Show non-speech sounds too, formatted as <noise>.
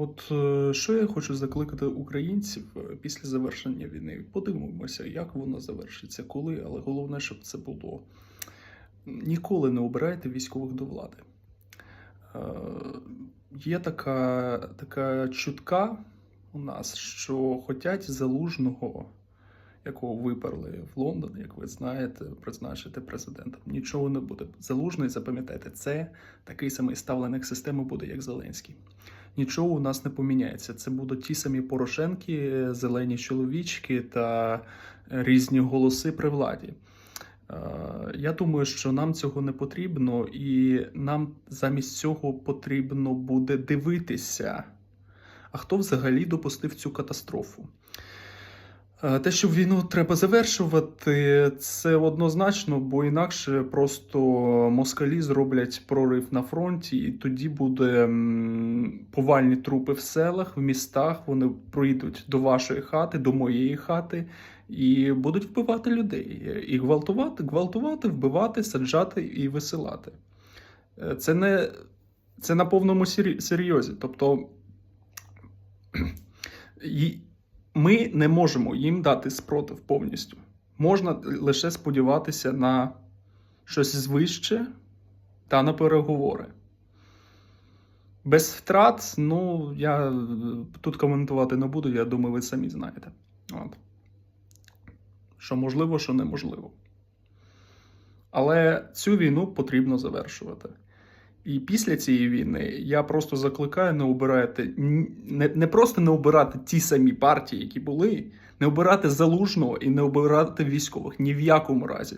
От е, що я хочу закликати українців е, після завершення війни. Подивимося, як воно завершиться, коли, але головне, щоб це було. Ніколи не обирайте військових до влади. Е, Є така, така чутка у нас, що хотять залужного, якого виперли в Лондон, як ви знаєте, призначити президентом. Нічого не буде. Залужний, запам'ятайте, це такий самий ставленик системи буде, як Зеленський нічого у нас не поміняється. Це будуть ті самі Порошенки, зелені чоловічки та різні голоси при владі. Е, Я думаю, що нам цього не потрібно, і нам замість цього потрібно буде дивитися, а хто взагалі допустив цю катастрофу. Е, Те, що війну треба завершувати, це однозначно, бо інакше просто москалі зроблять прорив на фронті, і тоді буде повальні трупи в селах, в містах. Вони прийдуть до вашої хати, до моєї хати, і будуть вбивати людей. І гвалтувати, гвалтувати, вбивати, саджати і висилати. Е, Це не це на повному серйозі. Тобто. <clears throat> і- ми не можемо їм дати спротив повністю. Можна лише сподіватися на щось звище та на переговори. Без втрат, ну, я тут коментувати не буду, я думаю, ви самі знаєте. От. Що можливо, що неможливо. Але цю війну потрібно завершувати. І після цієї війни я просто закликаю не обирати не, не просто не обирати ті самі партії, які були, не обирати залужного і не обирати військових ні в якому разі.